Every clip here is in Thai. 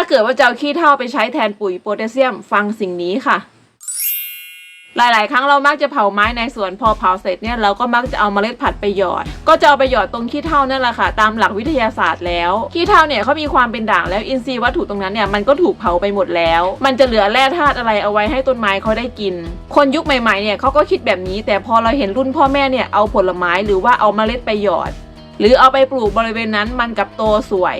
ถ้าเกิดว่าจะเอาขี้เถ้าไปใช้แทนปุ๋ยโพแทสเซียมฟังสิ่งนี้ค่ะ หลาย ๆ ครั้งเรามักจะเผาไม้ในสวนพอเผาเสร็จเนี่ยเราก็มักจะเอาเมล็ดผัดไปหยอด ก็จะเอาไปหยอดตรงขี้เถ้านั่นแหละค่ะ ตามหลักวิทยาศาสตร์แล้ว ขี้เถ้าเนี่ยเขามีความเป็นด่างแล้วอินทรีย์วัตถุตรงนั้นเนี่ยมันก็ถูกเผาไปหมดแล้ว มันจะเหลือแร่ธาตุอะไรเอาไว้ให้ต้นไม้เขาได้กิน คนยุคใหม่ ๆ เนี่ยเขาก็คิดแบบนี้ แต่พอเราเห็นรุ่นพ่อแม่เนี่ยเอาผลไม้หรือว่าเอาเมล็ดไปหยอด หรือเอาไปปลูกบริเวณนั้นมันกับโตสวย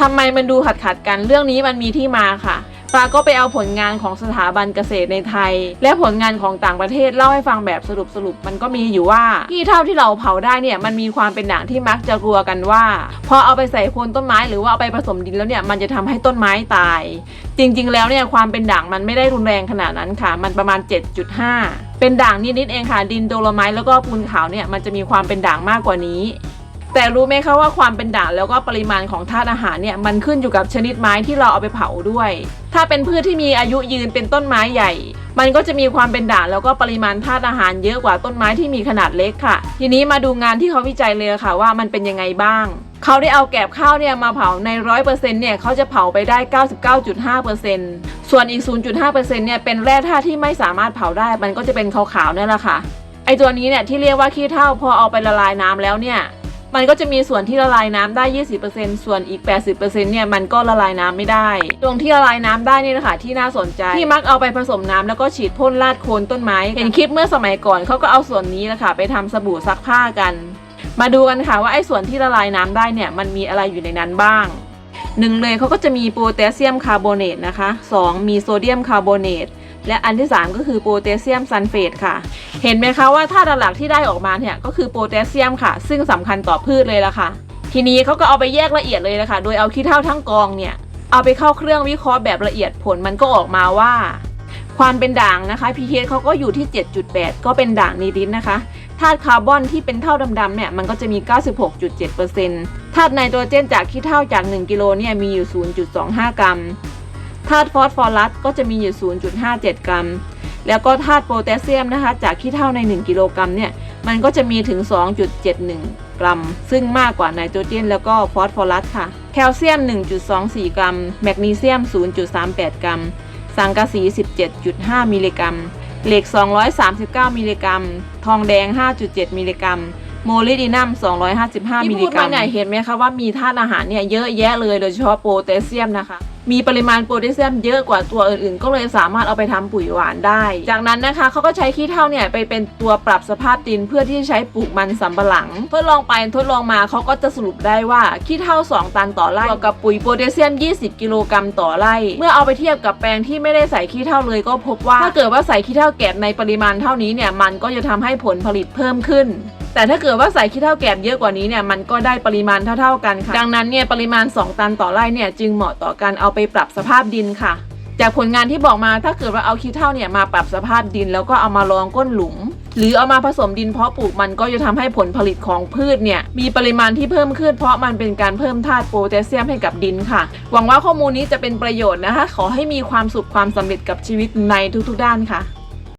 ทำไมมันดูขัดขัดกันเรื่องนี้มันมีที่มาค่ะปาก็ไปเอาผลงานของสถาบันเกษตรในไทย และผลงานของต่างประเทศเล่าให้ฟังแบบสรุปสรุปมันก็มีอยู่ว่าที่เท่าที่เราเผาได้เนี่ยมันมีความเป็นด่างที่มักจะกลัวกันว่า พอเอาไปใส่โคนต้นไม้หรือว่าเอาไปผสมดินแล้วเนี่ยมันจะทำให้ต้นไม้ตาย จริง ๆ แล้วเนี่ยความเป็นด่างมันไม่ได้รุนแรงขนาดนั้นค่ะ มันประมาณ 7.5 เป็นด่างนิดๆเองค่ะ ดินโดโลไมต์แล้วก็ปูนขาวเนี่ยมันจะมีความเป็นด่างมากกว่านี้ แต่รู้ไหมคะว่าความเป็นด่างแล้วก็ปริมาณของธาตุอาหารเนี่ยมันขึ้นอยู่กับชนิดไม้ที่เราเอาไปเผาด้วย ถ้าเป็นพืชที่มีอายุยืนเป็นต้นไม้ใหญ่ มันก็จะมีความเป็นด่างแล้วก็ปริมาณธาตุอาหารเยอะกว่าต้นไม้ที่มีขนาดเล็กค่ะ ทีนี้มาดูงานที่เขาวิจัยเลยค่ะว่ามันเป็นยังไงบ้างเขาได้เอาแกบข้าวเนี่ยมาเผาในร้อยเปอร์เซ็นต์เนี่ยเขาจะเผาไปได้ 99.5เปอร์เซ็นต์ส่วนอีก 0.5เปอร์เซ็นต์เนี่ยเป็นแร่ธาตุที่ไม่สามารถเผาได้ มันก็จะเป็นขาวๆนั่แหละค่ะไอตัวนี้เนี่ยที่เรียกว่าขี้เถ้าพอเอาไปละลายน้ำแล้วเนี่ย มันก็จะมีส่วนที่ละลายน้ำได้ 20%ส่วนอีก 80%เนี่ยมันก็ละลายน้ำไม่ได้ ตรงที่ละลายน้ำได้นี่นะคะที่น่าสนใจที่มักเอาไปผสมน้ำแล้วก็ฉีดพ่นราดโคนต้นไม้เห็นคลิปเมื่อสมัยก่อนเขาก็เอาส่วนนี้นะคะไปทำสบู่ซักผ้ากัน มาดูกันค่ะว่าไอ้ส่วนที่ละลายน้ำได้เนี่ยมันมีอะไรอยู่ในนั้นบ้างหนึ่งเลยเขาก็จะมีโพแทสเซียมคาร์บอเนตนะคะสองมีโซเดียมคาร์บอเนต และอันที่ 3 ก็คือโพแทสเซียมซัลเฟตค่ะ เห็นไหมคะว่าธาตุหลักที่ได้ออกมาเนี่ยก็คือโพแทสเซียมค่ะ ซึ่งสำคัญต่อพืชเลยละค่ะ ทีนี้เขาก็เอาไปแยกละเอียดเลยนะคะ โดยเอาขี้เถ้าทั้งกองเนี่ยเอาไปเข้าเครื่องวิเคราะห์แบบละเอียดผลมันก็ออกมาว่า ความเป็นด่างนะคะ pH เขาก็อยู่ที่ 7.8 ก็เป็นด่างนิดๆนะคะธาตุคาร์บอนที่เป็นเท่าดำๆเนี่ยมันก็จะมี 96.7%ธาตุไนโตรเจนจากขี้เถ้าจาก 1 กิโลเนี่ยมีอยู่ 0.25 กรัม ธาตุฟอสฟอรัสก็จะมีอยู่ 0.57 กรัม แล้วก็ธาตุโพแทสเซียมนะคะจากขี้เถ้าใน 1 กิโลกรัมเนี่ยมันก็จะมีถึง 2.71 กรัม ซึ่งมากกว่าไนโตรเจน แล้วก็ฟอสฟอรัสค่ะ แคลเซียม 1.24 กรัม แมกนีเซียม 0.38 กรัม สังกะสี 17.5 มิลลิกรัม เหล็ก 239 มิลลิกรัม ทองแดง 5.7 มิลลิกรัมโมลิบดีนัม 255 มิลลิกรัมที่พูดมาเนี่ยเห็นไหมคะว่ามีธาตุอาหารเนี่ยเยอะแยะเลยโดยเฉพาะโพแทสเซียมนะคะ มีปริมาณโพแทสเซียมเยอะกว่าตัวอื่นๆ ก็เลยสามารถเอาไปทำปุ๋ยหวานได้ จากนั้นนะคะเขาก็ใช้ขี้เถ้าเนี่ยไปเป็นตัวปรับสภาพดินเพื่อที่จะใช้ปลูกมันสำปะหลังทดลองไปทดลองมาเขาก็จะสรุปได้ว่าขี้เถ้า2 ตันต่อไร่บวกกับปุ๋ยโพแทสเซียม 20 กิโลกรัมต่อไร่ เมื่อเอาไปเทียบกับแปลงที่ไม่ได้ใส่ขี้เถ้าเลยก็พบว่า ถ้าเกิดว่าใส่ขี้เถ้าแกบในปริมาณเท่านี้เนี่ยมันก็จะทำให้ผลผลิตเพิ่มขึ้น แต่ถ้าเกิดว่าใส่ขี้เถ้าแกบเยอะกว่านี้เนี่ยมันก็ได้ปริมาณเท่า ๆกันค่ะ ดังนั้นเนี่ยปริมาณ 2 ตันต่อไร่เนี่ยจึงเหมาะต่อการเอาไปปรับสภาพดินค่ะ จากผลงานที่บอกมาถ้าเกิดว่าเอาขี้เถ้าเนี่ยมาปรับสภาพดิน แล้วก็เอามารองก้นหลุม หรือเอามาผสมดินเพาะปลูกมันก็จะทำให้ผลผลิตของพืชเนี่ยมีปริมาณที่เพิ่มขึ้น เพราะมันเป็นการเพิ่มธาตุโพแทสเซียมให้กับดินค่ะ หวังว่าข้อมูลนี้จะเป็นประโยชน์นะคะ ขอให้มีความสุขความสำเร็จกับชีวิตในทุกๆ ด้านค่ะ